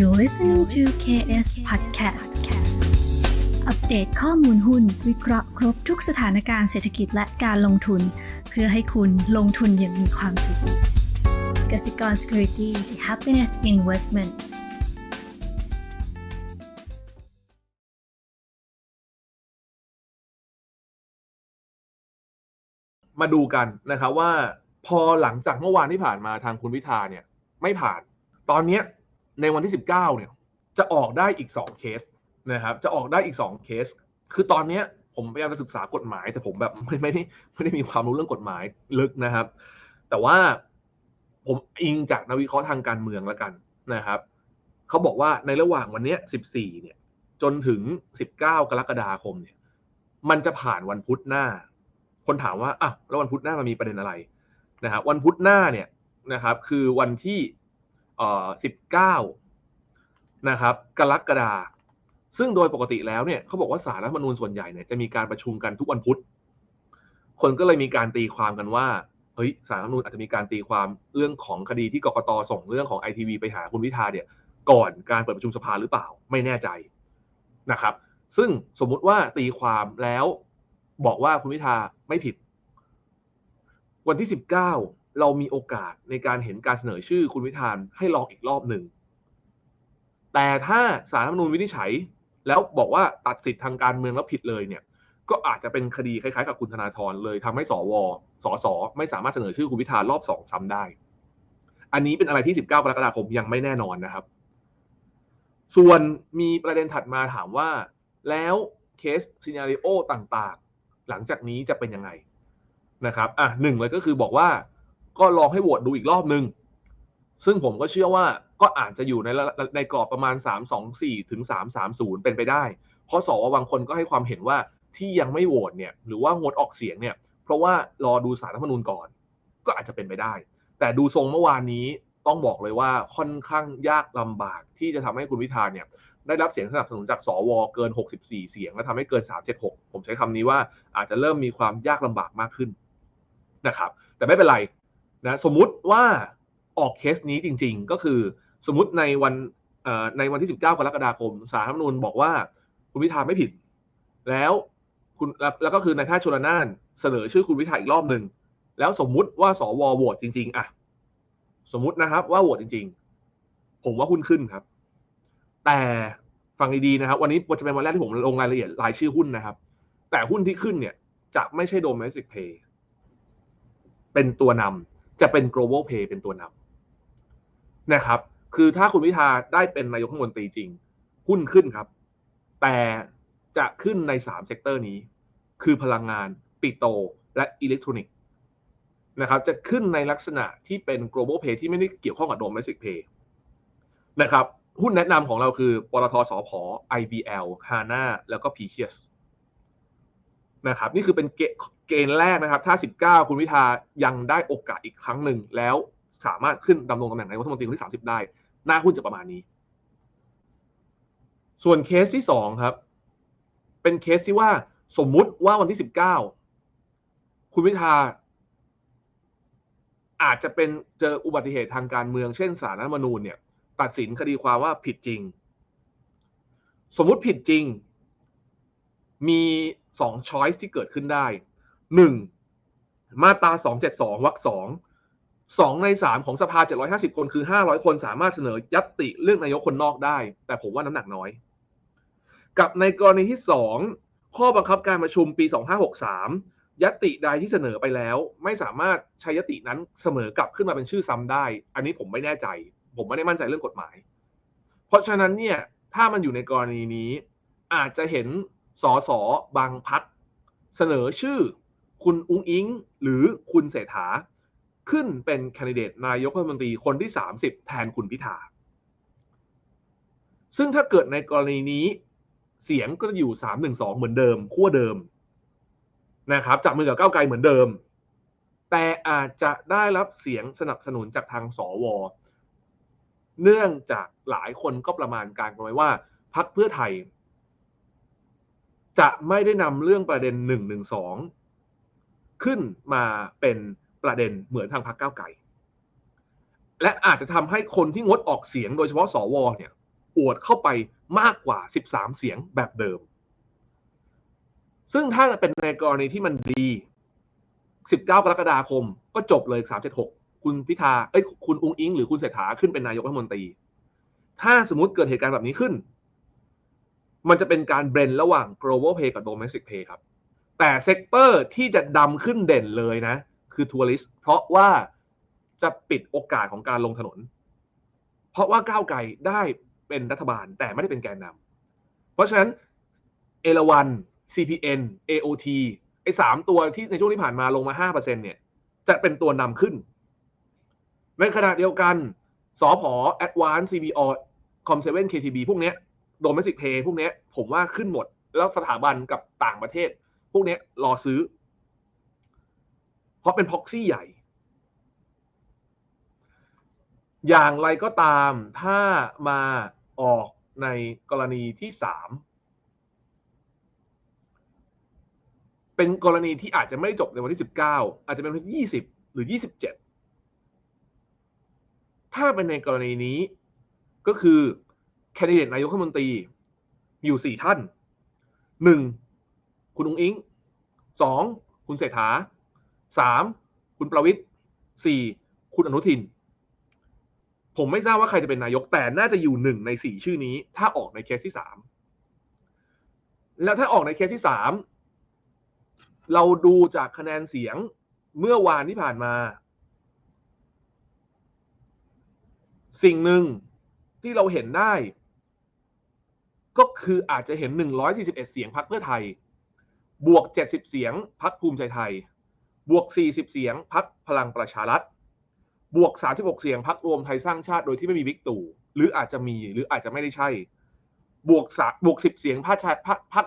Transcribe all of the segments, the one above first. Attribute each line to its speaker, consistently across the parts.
Speaker 1: You're listening to KS Podcast อัปเดตข้อมูลหุ้น วิเคราะห์ครบทุกสถานการณ์เศรษฐกิจและการลงทุน เพื่อให้คุณลงทุนอย่างมีความสุขกสิกร Security the Happiness Investment
Speaker 2: มาดูกันนะครับว่าพอหลังจากเมื่อวานที่ผ่านมาทางคุณพิธาเนี่ย ไม่ผ่าน ตอนเนี้ย ในวันที่ 19เนี่ยจะออกได้อีก 2 เคสนะครับ จะออกได้อีก 2 เคส คือตอนนี้ผมพยายามจะศึกษากฎหมาย แต่ผมแบบไม่ไม่ได้ไม่ได้มีความรู้เรื่องกฎหมายลึกนะครับ แต่ว่าผมอิงจากนักวิเคราะห์ทางการเมืองแล้วกันนะครับเขาบอกว่าในระหว่างวันเนี้ย14 เนี่ย จนถึง 19 กรกฎาคมเนี่ย มันจะผ่านวันพุธหน้า คนถามว่าอะแล้ววันพุธหน้ามันมีประเด็นอะไรนะครับวันพุธหน้าเนี่ยนะครับ คือวันที่ เอ่อ19 นะครับ กรกฎาซึ่งโดยปกติแล้วเนี่ยเขาบอกว่าสารรัฐมนูญส่วนใหญ่เนี่ยจะมีการประชุมกันทุกวันพุธ คนก็เลยมีการตีความกันว่าเฮ้ยสารรัฐมนูญอาจจะมีการตีความเรื่องของคดีที่กกตส่งเรื่องของไอทีวีไปหาคุณพิธาเนี่ยก่อนการเปิดประชุมสภาหรือเปล่าไม่แน่ใจนะครับ ซึ่งสมมุติว่าตีความแล้วบอกว่าคุณพิธาไม่ผิด วันที่ 19 เรามีโอกาสในการเห็นการเสนอชื่อคุณพิธานให้ลองอีกรอบหนึ่ง แต่ถ้าสารรัฐมนูญวินิจฉัย แล้วบอกว่าตัดสิทธิ์ทางการเมืองแล้วผิดเลยเนี่ย ก็อาจจะเป็นคดีคล้ายๆ กับคุณธนาธรเลยทำให้สวสสไม่สามารถเสนอชื่อคุณพิธารอบสองซ้ำได้ อันนี้เป็นอะไรที่ 19กรกฎาคมยังไม่แน่นอนนะครับ ส่วนมีประเด็นถัดมาถามว่า แล้วเคสซีนารีโอต่างๆ หลังจากนี้จะเป็นยังไงนะครับ อะหนึ่งเลยก็คือบอกว่า ก็ลองให้โหวตดูอีกรอบนึง ซึ่งผมก็เชื่อว่าก็อาจจะอยู่ในในกรอบประมาณ 324 ถึง 330 เป็นไปได้ เพราะสวบางคนก็ให้ความเห็นว่าที่ยังไม่โหวตเนี่ยหรือว่างดออกเสียงเนี่ยเพราะว่ารอดูสารรัฐธรรมนูญก่อน ก็อาจจะเป็นไปได้ แต่ดูทรงเมื่อวานนี้ต้องบอกเลยว่าค่อนข้างยากลำบากที่จะทำให้คุณพิธาเนี่ยได้รับเสียงสนับสนุนจากสวเกิน 64 เสียง และทำให้เกิน 376 ผมใช้คำนี้ว่าอาจจะเริ่มมีความยากลำบากมากขึ้นนะครับ แต่ไม่เป็นไร นะสมมุติว่าออกเคสนี้จริง ๆ ก็คือสมมติในวันในวันที่ 19 กรกฎาคมสารรัฐมนูญบอกว่าคุณพิธาไม่ผิด แล้วคุณแล้วก็คือนายแพทย์ชลนานเสนอชื่อคุณพิธาอีกรอบหนึ่งแล้วสมมุติว่าสวโหวตจริง ๆอะสมมุตินะครับว่าโหวตจริง ๆ ผมว่าหุ้นขึ้นครับ แต่ฟังดีๆนะครับ วันนี้จะเป็นวันแรกที่ผมลงรายละเอียดรายชื่อหุ้นนะครับ แต่หุ้นที่ขึ้นเนี่ยจะไม่ใช่ domestic pay เป็นตัวนำ จะเป็น global pay เป็นตัวนำนะครับ คือถ้าคุณพิธาได้เป็นนายกรัฐมนตรีจริง หุ้นขึ้นครับ แต่จะขึ้นใน3เซกเตอร์นี้ คือพลังงาน ปิโต และอิเล็กทรอนิกส์นะครับ จะขึ้นในลักษณะที่เป็น global pay ที่ไม่ได้เกี่ยวข้องกับ domestic pay นะครับ หุ้นแนะนำของเราคือปตทสพ IVL HANA แล้วก็ p c s นะครับนี่คือเป็นเกณฑ์แรกนะครับ ถ้า 19 คุณพิธายังได้โอกาสอีกครั้งหนึ่ง แล้วสามารถขึ้นดำรงตำแหน่งนายกรัฐมนตรีคนที่ 30 ได้ หน้าหุ้นจะประมาณนี้ ส่วนเคสที่ 2 ครับ เป็นเคสที่ว่าสมมุติว่าวันที่ 19 คุณพิธาอาจจะเป็นเจออุบัติเหตุทางการเมือง เช่นสารรัฐมนูญเนี่ย ตัดสินคดีความว่าผิดจริง สมมุติผิดจริง มี สองช้อยส์ที่เกิดขึ้นได้หนึ่งมาตราสองเจ็ดสองวรรคสองสองในสามของสภาเจ็ดร้อยห้าสิบคนคือห้าร้อยคนสามารถเสนอยัตติเรื่องนายกคนนอกได้ แต่ผมว่าน้ำหนักน้อย กับในกรณีที่สองข้อบังคับการประชุมปีสองห้าหกสามยัตติใดที่เสนอไปแล้ว ไม่สามารถใช้ยัตตินั้นเสมอกลับขึ้นมาเป็นชื่อซ้ำได้ อันนี้ผมไม่แน่ใจ ผมไม่ได้มั่นใจเรื่องกฎหมาย เพราะฉะนั้นเนี่ยถ้ามันอยู่ในกรณีนี้อาจจะเห็น สสบางพักเสนอชื่อ คุณอุ้งอิง หรือคุณเศรษฐา ขึ้นเป็นแคนดิเดตนายกรัฐมนตรีคนที่ 30 แทนคุณพิธา ซึ่งถ้าเกิดในกรณีนี้ เสียงก็จะอยู่ 312 เหมือนเดิมขั้วเดิมนะครับจับมือกับก้าวไกลเหมือนเดิม แต่อาจจะได้รับเสียงสนับสนุนจากทางสวเนื่องจากหลายคนก็ประมาณการกันไว้ว่าพักเพื่อไทย จะไม่ได้นำเรื่องประเด็น1นึขึ้นมาเป็นประเด็นเหมือนทางพรรคก้าวไกลและอาจจะทำให้คนที่งดออกเสียงโดยเฉพาะสวเนี่ยโหวตเข้าไปมากกว่า 13 เสียงแบบเดิม ซึ่งถ้าเป็นในกรณีที่มันดี 19 กรกฎาคม ก็จบเลย 376 คุณพิธา เอ้ย คุณอุ้งอิง หรือคุณเศรษฐาขึ้นเป็นนายกรัฐมนตรี ถ้าสมมติเกิดเหตุการณ์แบบนี้ขึ้น มันจะเป็นการเบรนระหว่าง global pay กับ domestic pay ครับ แต่เซกเตอร์ที่จะดำขึ้นเด่นเลยนะ คือทัวริสเพราะว่าจะปิดโอกาสของการลงถนน เพราะว่าก้าวไกลได้เป็นรัฐบาลแต่ไม่ได้เป็นแกนนำเพราะฉะนั้นเอราวัน CPN AOT ไอ้สามตัวที่ในช่วงที่ผ่านมาลงมา 5%เนี่ยจะเป็นตัวนำขึ้น ในขณะเดียวกันสอพอ Advance CBO Com7 KTB พวกเนี้ย Domestic Pay พวกนี้ผมว่าขึ้นหมด แล้วสถาบันกับต่างประเทศ พวกนี้รอซื้อ เพราะเป็นพ็อกซี่ใหญ่ อย่างไรก็ตามถ้ามาออกในกรณีที่สามเป็นกรณีที่อาจจะไม่จบในวันที่สิบเก้าอาจจะเป็นวันที่ยี่สิบหรือยี่สิบเจ็ดถ้าเป็นในกรณีนี้ก็คือ แคนดิเดตนายกรัฐมนตรีมีอยู่สี่ท่านหนึ่งคุณอุ้งอิงสองคุณเศรษฐาสามคุณประวิทย์สี่คุณอนุทิน ผมไม่ทราบว่าใครจะเป็นนายกแต่น่าจะอยู่หนึ่งในสี่ชื่อนี้ ถ้าออกในเคสที่สามแล้วถ้าออกในเคสที่สามเราดูจากคะแนนเสียงเมื่อวานที่ผ่านมา สิ่งหนึ่งที่เราเห็นได้ ก็คืออาจจะเห็น 141 เสียงพักเพื่อไทย บวก 70 เสียงพักภูมิใจไทย บวก 40 เสียงพักพลังประชารัฐ บวก 36 เสียงพักรวมไทยสร้างชาติโดยที่ไม่มีวิกตู่ หรืออาจจะมีหรืออาจจะไม่ได้ใช่ บวกสบวก 10 เสียงพักชาติพักพัก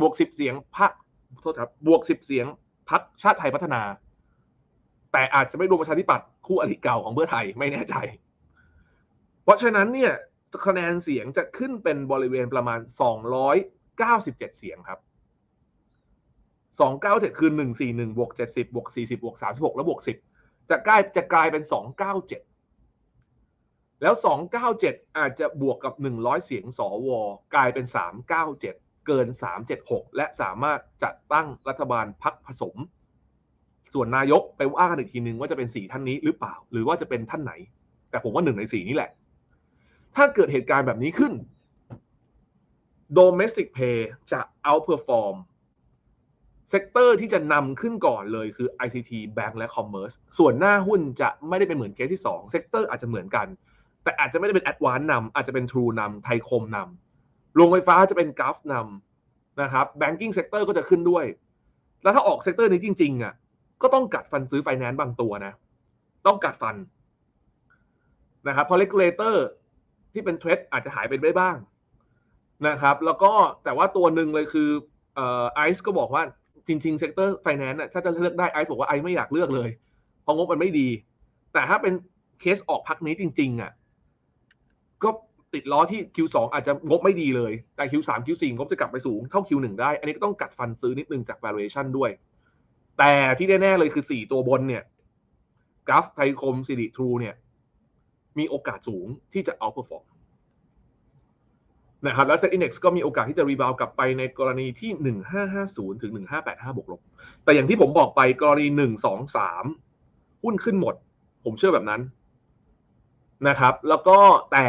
Speaker 2: บวก 10 เสียงพักโทษครับบวก 10 เสียงพักชาติไทยพัฒนา แต่อาจจะไม่รวมประชาธิปัตย์คู่อริเก่าของเพื่อไทยไม่แน่ใจ เพราะฉะนั้นเนี่ย คะแนนเสียงจะขึ้นเป็นบริเวณประมาณ 297 เสียงครับ 297 คือ 141บวก70บวก40บวก36 แล้วบวก 10 จะกลายจะกลายเป็น 297 แล้ว 297 อาจจะบวกกับ 100 เสียงสวกลายเป็น 397 เกิน 376 และสามารถจัดตั้งรัฐบาลพักผสม ส่วนนายกไปว่ากันอีกทีนึงว่าจะเป็น 4 ท่านนี้หรือเปล่า หรือว่าจะเป็นท่านไหน แต่ผมว่า1ใน 4 นี่แหละ ถ้าเกิดเหตุการณ์แบบนี้ขึ้น domestic pay จะ outperform เซกเตอร์ที่จะนำขึ้นก่อนเลยคือ ICT Bank และ Commerce ส่วนหน้าหุ้นจะไม่ได้เป็นเหมือนเคสที่2เซกเตอร์อาจจะเหมือนกัน แต่อาจจะไม่ได้เป็น Advance นำอาจจะเป็น True นำไทยคมนำโรงไฟฟ้าจะเป็น g u f นำนะครับ Banking Sector ก็จะขึ้นด้วย แล้วถ้าออกเซกเตอร์นี้จริงๆอะก็ต้องกัดฟันซื้อไฟแนนซ์บางตัวนะ ต้องกัดฟันนะครับเพราะ regulator ที่เป็นเทรดอาจจะหายไปได้บ้างนะครับ แล้วก็แต่ว่าตัวหนึ่งเลยคือไอซ์ก็บอกว่าจริงๆเซกเตอร์ไฟแนนซ์ถ้าจะเลือกได้ไอซ์บอกว่าไอซ์ไม่อยากเลือกเลย เพราะงบมันไม่ดี แต่ถ้าเป็นเคสออกพักนี้จริง ๆอะก็ติดล้อที่ Q2 อาจจะงบไม่ดีเลย แต่ Q3 Q4 งบจะกลับไปสูงเท่า Q1 ได้ อันนี้ก็ต้องกัดฟันซื้อนิดนึงจาก valuation ด้วย แต่ที่แน่ๆเลยคือ 4 ตัวบนเนี่ยกราฟไทยคมสิริทรูเนี่ย มีโอกาสสูงที่จะ outperform นะครับแล้ว Set Index ก็มีโอกาสที่จะรีบาวกลับไปในกรณีที่ 1550 ถึง 1585 บวกลบ แต่อย่างที่ผมบอกไปกรณี 1 2 3 หุ้นขึ้นหมด ผมเชื่อแบบนั้นนะครับ แล้วก็แต่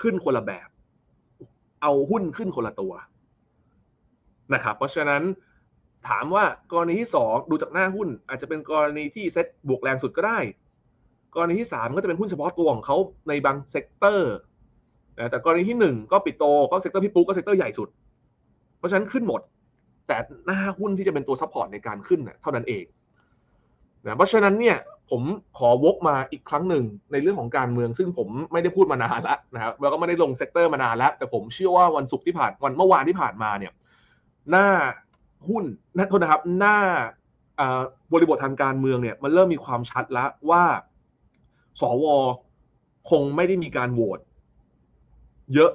Speaker 2: ขึ้นคนละแบบ เอาหุ้นขึ้นคนละตัวนะครับ เพราะฉะนั้นถามว่ากรณีที่ 2 ดูจากหน้าหุ้น อาจจะเป็นกรณีที่เซ็ตบวกแรงสุดก็ได้ กรณีที่ 3 ก็จะเป็นหุ้นเฉพาะตัวของเขาในบางเซกเตอร์นะแต่กรณีที่หนึ่งก็ปิดโตก็เซกเตอร์พี่ปุ๊กก็เซกเตอร์ใหญ่สุด เพราะฉะนั้นขึ้นหมด แต่หน้าหุ้นที่จะเป็นตัวซัพพอร์ตในการขึ้นเท่านั้นเองนะเพราะฉะนั้นเนี่ยผมขอวกมาอีกครั้งหนึ่งในเรื่องของการเมือง ซึ่งผมไม่ได้พูดมานานแล้วนะครับแล้วก็ไม่ได้ลงเซกเตอร์มานานแล้ว แต่ผมเชื่อว่าวันศุกร์ที่ผ่านวันเมื่อวานที่ผ่านมาเนี่ยหน้าหุ้นนั่นโทษนะครับหน้าบริบททางการเมืองเนี่ยมันเริ่มมีความชัดแล้วว่า สวคงไม่ได้มีการโหวตเยอะ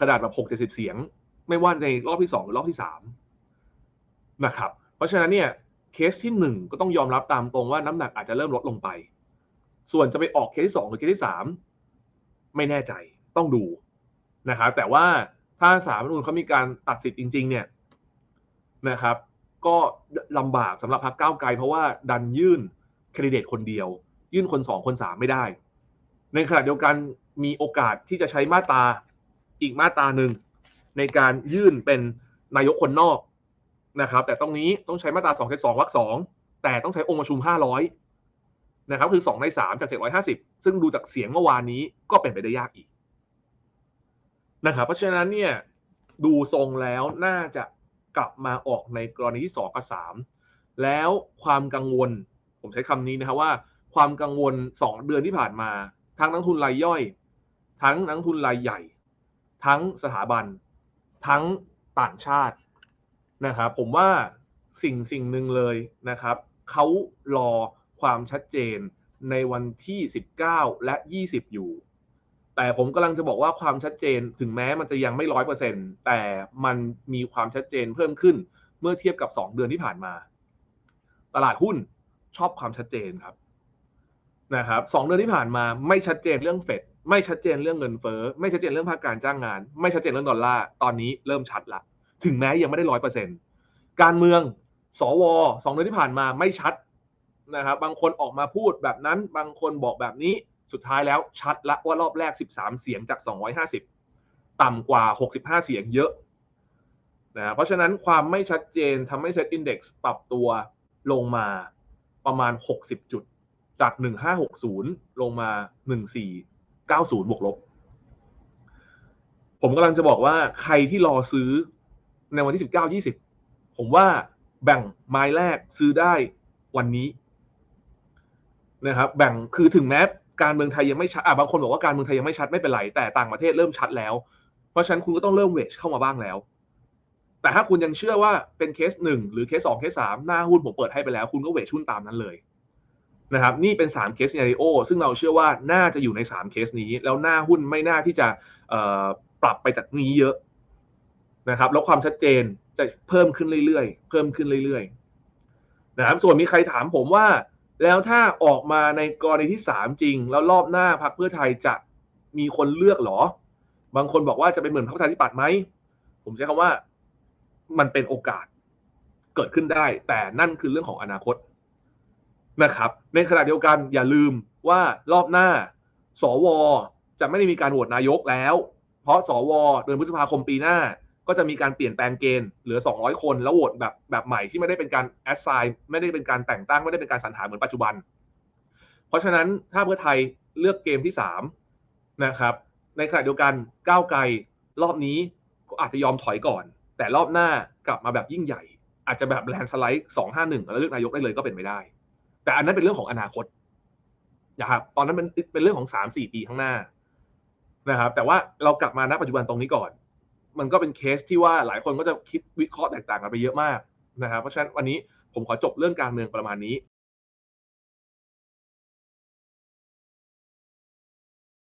Speaker 2: ขนาดแบบหกเจ็ดสิบเสียง ไม่ว่าในรอบที่สองหรือรอบที่สามนะครับ เพราะฉะนั้นเนี่ยเคสที่หนึ่งก็ต้องยอมรับตามตรงว่าน้ำหนักอาจจะเริ่มลดลงไป ส่วนจะไปออกเคสที่สองหรือเคสที่สามไม่แน่ใจต้องดูนะครับ แต่ว่าถ้าสารรัฐมนูญเขามีการตัดสิทธิ์จริง ๆ เนี่ยนะครับ ก็ลำบากสำหรับพรรคก้าวไกล เพราะว่าดันยื่นแคนดิเดตคนเดียว ยื่นคนสองคนสามไม่ได้ ในขณะเดียวกันมีโอกาสที่จะใช้มาตราอีกมาตราหนึ่งในการยื่นเป็นนายกคนนอกนะครับ แต่ตรงนี้ต้องใช้มาตราสองสองวรรคสองแต่ต้องใช้องค์ประชุมห้าร้อยนะครับ คือสองในสามจากเจ็ดร้อยห้าสิบซึ่งดูจากเสียงเมื่อวานนี้ก็เป็นไปได้ยากอีกนะครับเพราะฉะนั้นเนี่ยดูทรงแล้วน่าจะกลับมาออกในกรณีที่สองกับสามแล้วความกังวล ผมใช้คำนี้นะครับว่า ความกังวลสองเดือนที่ผ่านมา ทั้งนักทุนรายย่อย ทั้งนักทุนรายใหญ่ ทั้งสถาบัน ทั้งต่างชาตินะครับผมว่าสิ่งสิ่งหนึ่งเลยนะครับเขารอความชัดเจนในวันที่ 19 และ 20 อยู่ แต่ผมกำลังจะบอกว่าความชัดเจนถึงแม้มันจะยังไม่ร้อยเปอร์เซ็นต์แต่มันมีความชัดเจนเพิ่มขึ้นเมื่อเทียบกับ 2 เดือนที่ผ่านมา ตลาดหุ้นชอบความชัดเจนครับ นะครับสองเดือนที่ผ่านมาไม่ชัดเจนเรื่องเฟดไม่ชัดเจนเรื่องเงินเฟ้อไม่ชัดเจนเรื่องภาคการจ้างงาน ไม่ชัดเจนเรื่องดอลลาร์ตอนนี้เริ่มชัดละถึงแม้ยังไม่ได้ร้อยเปอร์เซ็นการเมืองสวสองเดือนที่ผ่านมาไม่ชัดนะครับบางคนออกมาพูดแบบนั้นบางคนบอกแบบนี้สุดท้ายแล้วชัดละว่ารอบแรก 13 เสียงจาก 250 ต่ำกว่า 65 เสียงเยอะนะเพราะฉะนั้นความไม่ชัดเจนทำให้ Set Index ปรับตัวลงมาประมาณ 60 จุด จาก 1560 ลงมา 1490 บวกลบ ผมกำลังจะบอกว่าใครที่รอซื้อในวันที่ 19 20 ผมว่าแบ่งไม้แรกซื้อได้วันนี้นะครับแบ่งคือถึงแม้การเมืองไทยยังไม่ชัดอะบางคนบอกว่าการเมืองไทยยังไม่ชัดไม่เป็นไร แต่ต่างประเทศเริ่มชัดแล้ว เพราะฉะนั้นคุณก็ต้องเริ่มเวชเข้ามาบ้างแล้ว แต่ถ้าคุณยังเชื่อว่าเป็นเคสหนึ่งหรือเคสสองเคสสามหน้าหุ้นผมเปิดให้ไปแล้ว คุณก็เวชหุ้นตามนั้นเลย นะครับนี่เป็น3เคสซีนาริโอซึ่งเราเชื่อว่าน่าจะอยู่ใน3เคสนี้ แล้วหน้าหุ้นไม่น่าที่จะปรับไปจากนี้เยอะนะครับแล้วความชัดเจนจะเพิ่มขึ้นเรื่อยๆ เพิ่มขึ้นเรื่อยๆนะครับส่วนมีใครถามผมว่า แล้วถ้าออกมาในกรณีที่ 3 จริง แล้วรอบหน้าพรรคเพื่อไทยจะมีคนเลือกหรอ บางคนบอกว่าจะเป็นเหมือนพรรคประชาธิปัตย์ไหมผมใช้คำว่ามันเป็นโอกาสเกิดขึ้นได้ แต่นั่นคือเรื่องของอนาคต นะครับ ในขณะเดียวกันอย่าลืมว่ารอบหน้า สว จะไม่ได้มีการโหวตนายกแล้ว เพราะสวเดือนพฤษภาคมปีหน้า ก็จะมีการเปลี่ยนแปลงเกณฑ์เหลือ 200 คนแล้วโหวตแบบแบบใหม่ที่ไม่ได้เป็นการแอสไซน์ไม่ได้เป็นการแต่งตั้งไม่ได้เป็นการสรรหาเหมือนปัจจุบัน เพราะฉะนั้นถ้าเพื่อไทยเลือกเกมที่3นะครับในขณะเดียวกันก้าวไกลรอบนี้ก็อาจจะยอมถอยก่อน แต่รอบหน้า กลับมาแบบยิ่งใหญ่ อาจจะแบบแลนสไลด์สองห้าหนึ่งแล้วเลือกนายกได้เลยก็เป็นไปได้ แต่อันนั้นเป็นเรื่องของอนาคตนะครับตอนนั้นเป็นเป็นเรื่องของสามสี่ปีข้างหน้านะครับ แต่ว่าเรากลับมาณปัจจุบันตรงนี้ก่อน มันก็เป็นเคสที่ว่าหลายคนก็จะคิดวิเคราะห์แตกต่างกันไปเยอะมากนะครับ เพราะฉะนั้นวันนี้ผมขอจบเรื่องการเมืองประมาณนี้